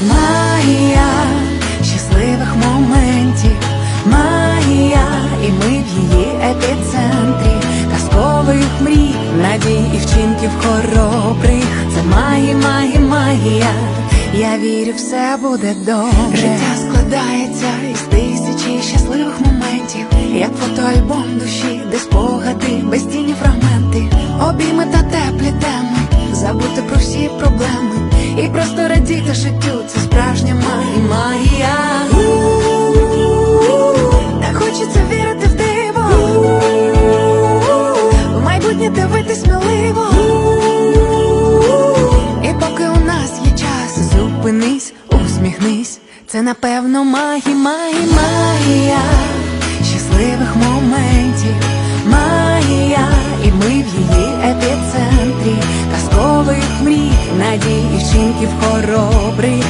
Магія щасливих моментів, магія, і ми в її епіцентрі, казкових мрій, надій і вчинків хоробрих. Це магія, магія, магія. Я вірю, все буде добре. Життя складається із тисячі щасливих моментів, як фотоальбом душі, де спогади, безцінні фрагменти, обійми та теплі теми, забути про всі проблеми і просто радіти життю. Це справжня магія. Так хочеться вірити в диво, в майбутнє дивитись сміливо. І поки у нас є час, зупинись, усміхнись. Це напевно магія, магія, магія щасливих моментів, мрій, надій і вчинків хоробрих.